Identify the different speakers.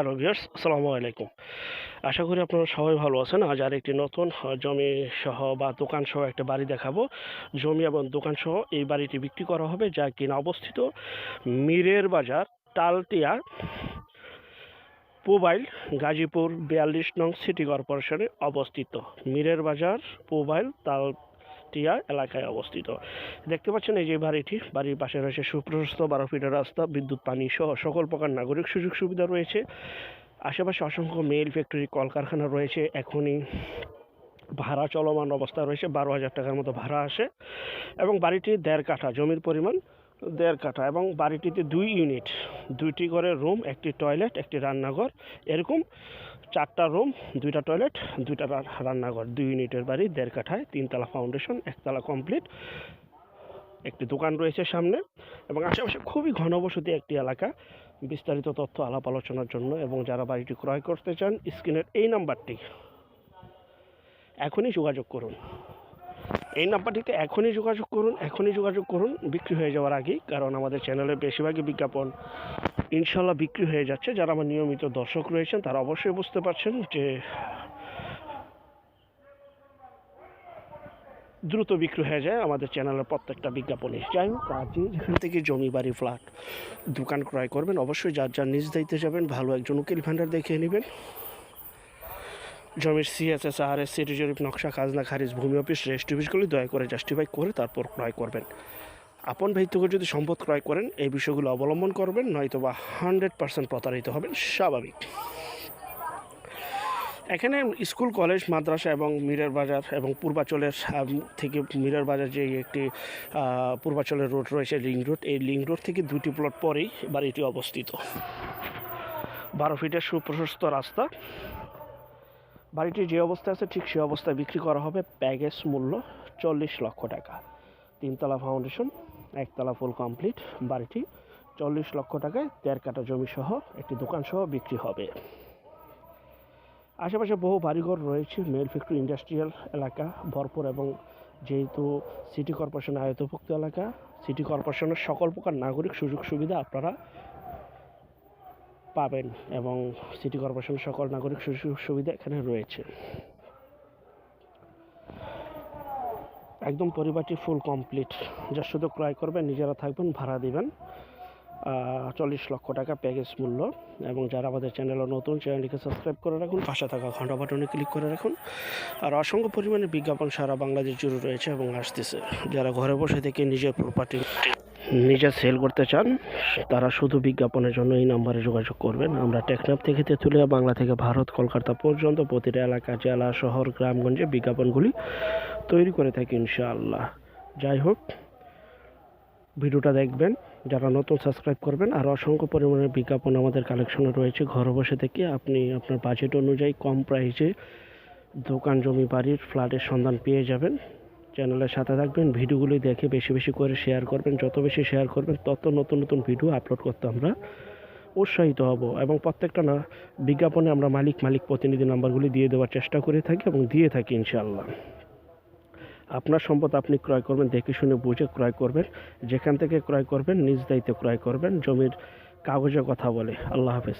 Speaker 1: Hello viewers, আসসালামু আলাইকুম। আশা করি আপনারা সবাই ভালো আছেন। আজ আর একটি নতুন জমি সহ বা দোকান সহ একটা বাড়ি দেখাবো। জমি এবং দোকান সহ এই বাড়িটি বিক্রি করা হবে যা কিনা অবস্থিত মিরের বাজার টালটিয়া মোবাইল গাজীপুর বিয়াল্লিশ নং সিটি কর্পোরেশনে অবস্থিত। মিরের বাজার মোবাইল তালটিয়া এলাকায় অবস্থিত। দেখতে পাচ্ছেন এই যে বাড়িটি, বাড়ির পাশে রয়েছে সুপ্রশস্ত বারো ফিটের রাস্তা, বিদ্যুৎ, পানি সহ সকল প্রকার নাগরিক সুযোগ সুবিধা রয়েছে। আশেপাশে অসংখ্য মেল ফ্যাক্টরি কলকারখানা রয়েছে। এখনই ভাড়া চলমান অবস্থা রয়েছে। বারো হাজার টাকার মতো ভাড়া আসে এবং বাড়িটি দেড় কাঠা, জমির পরিমাণ দেড় কাঠা এবং বাড়িটিতে দুই ইউনিট দুইটি করে রুম একটি টয়লেট একটি রান্নাঘর। এরকম চারটা রুম, দুইটা টয়লেট, দুইটা রান্নাঘর, দুই ইউনিটের বাড়ি, দেড় কাঠায়, তিনতলা ফাউন্ডেশন, একতলা কমপ্লিট। একটি দোকান রয়েছে সামনে এবং আশেপাশে খুবই ঘনবসতি একটি এলাকা। বিস্তারিত তথ্য আলাপ আলোচনার জন্য এবং যারা বাড়িটি ক্রয় করতে চান, স্ক্রিনের এই নাম্বারটি। এখনই যোগাযোগ করুন। এই নাম্বারটিতে এখনই যোগাযোগ করুন, এখনই যোগাযোগ করুন। বিক্রি হয়ে যাওয়ার আগেই, কারণ আমাদের চ্যানেলের বেশিরভাগই বিজ্ঞাপন। ইনশাল্লাহ বিক্রি হয়ে যাচ্ছে। যারা আমার নিয়মিত দর্শক রয়েছেন, তারা অবশ্যই বুঝতে পারছেন যে দ্রুত বিক্রি হয়ে যায় আমাদের চ্যানেলের প্রত্যেকটা বিজ্ঞাপনে। যাই হোক আজই যেখান থেকে জমি বাড়ি ফ্ল্যাট দোকান ক্রয় করবেন। অবশ্যই যার যার নিজ দায়িত্বে যাবেন, ভালো একজন উকিল ভান্ডার দেখিয়ে নেবেন। জমির সিএসএস আর এস সিটি জরিপ নকশা, খাজনা, খারিজ, ভূমি অফিস, রেস্ট অফিসগুলি দয়া করে জাস্টিফাই করে তারপর ক্রয় করবেন। আপন ভাই থেকে যদি সম্পদ ক্রয় করেন, এই বিষয়গুলো অবলম্বন করবেন নয়তো বা হান্ড্রেড পার্সেন্ট প্রতারিত হবেন, স্বাভাবিক। এখানে স্কুল, কলেজ, মাদ্রাসা এবং মিরের বাজার এবং পূর্বাচলের থেকে মিরের বাজার যে একটি পূর্বাচলের রোড রয়েছে লিং রোড, এই লিং রোড থেকে দুটি প্লট পরেই বাড়িটি অবস্থিত। বারো ফিটের সুপ্রশস্ত রাস্তা। বাড়িটি যে অবস্থায় আছে, ঠিক সে অবস্থায় বিক্রি করা হবে প্যাকেজ মূল্য চল্লিশ লক্ষ টাকা। তিনতলা ফাউন্ডেশন। একতলা ফুল কমপ্লিট, বাড়িটি চল্লিশ লক্ষ টাকায় দেড় কাটা জমি সহ একটি দোকান সহ বিক্রি হবে। আশেপাশে বহু বাড়িঘর রয়েছে, মেল ফ্যাক্টরি, ইন্ডাস্ট্রিয়াল এলাকা, ভরপুর এবং যেহেতু সিটি কর্পোরেশনের আয়তভুক্ত এলাকা, সিটি কর্পোরেশনের সকল প্রকার নাগরিক সুযোগ সুবিধা আপনারা পাবেন এবং সিটি কর্পোরেশনের সকল নাগরিক সুযোগ সুবিধা এখানে রয়েছে। একদম পরিবারটি ফুল কমপ্লিট যা শুধু ক্রয় করবেন, নিজেরা থাকবেন, ভাড়া দিবেন। চল্লিশ লক্ষ টাকা প্যাকেজ মূল্য। এবং যারা আমাদের চ্যানেলে নতুন চ্যানেলটিকে সাবস্ক্রাইব করে রাখুন, পাশে থাকা ঘণ্টা বাটনে ক্লিক করে রাখুন। আর অসংখ্য পরিমাণে বিজ্ঞাপন সারা বাংলাদেশ জুড়ে রয়েছে এবং আসতেছে। যারা ঘরে বসে থেকে নিজের প্রপার্টি নিজে সেল করতে চান, তারা শুধু বিজ্ঞাপনের জন্য এই নাম্বারে যোগাযোগ করবেন। আমরা টেকনাফ থেকে তেঁতুলিয়া, বাংলা থেকে ভারত, কলকাতা পর্যন্ত প্রতিটা এলাকা, জেলা, শহর, গ্রামগঞ্জে বিজ্ঞাপনগুলি তৈরি করে থাকি ইনশাআল্লাহ। যাই হোক, ভিডিওটা দেখবেন, যারা নতুন সাবস্ক্রাইব করবেন, আর অসংখ্য পরিমাণে বিজ্ঞাপন আমাদের কালেকশনে রয়েছে, ঘরে বসে থেকে আপনি আপনার বাজেট অনুযায়ী কম প্রাইসে দোকান, জমি, বাড়ির ফ্ল্যাটের সন্ধান পেয়ে যাবেন। চ্যানেলের সাথে থাকবেন, ভিডিওগুলি দেখে বেশি বেশি করে শেয়ার করবেন, যত বেশি শেয়ার করবেন, তত নতুন নতুন ভিডিও আপলোড করতে আমরা উৎসাহিত হব। এবং প্রত্যেকটা না, বিজ্ঞাপনে আমরা মালিক মালিক প্রতিনিধি নাম্বারগুলি দিয়ে দেওয়ার চেষ্টা করে থাকি এবং দিয়ে থাকি ইনশাআল্লাহ। আপনার সম্পদ আপনি ক্রয় করবেন, দেখে শুনে বুঝে ক্রয় করবেন, যেখান থেকে ক্রয় করবেন, নিজ দায়িত্বে ক্রয় করবেন, জমির কাগজে কথা বলে। আল্লাহ হাফেজ।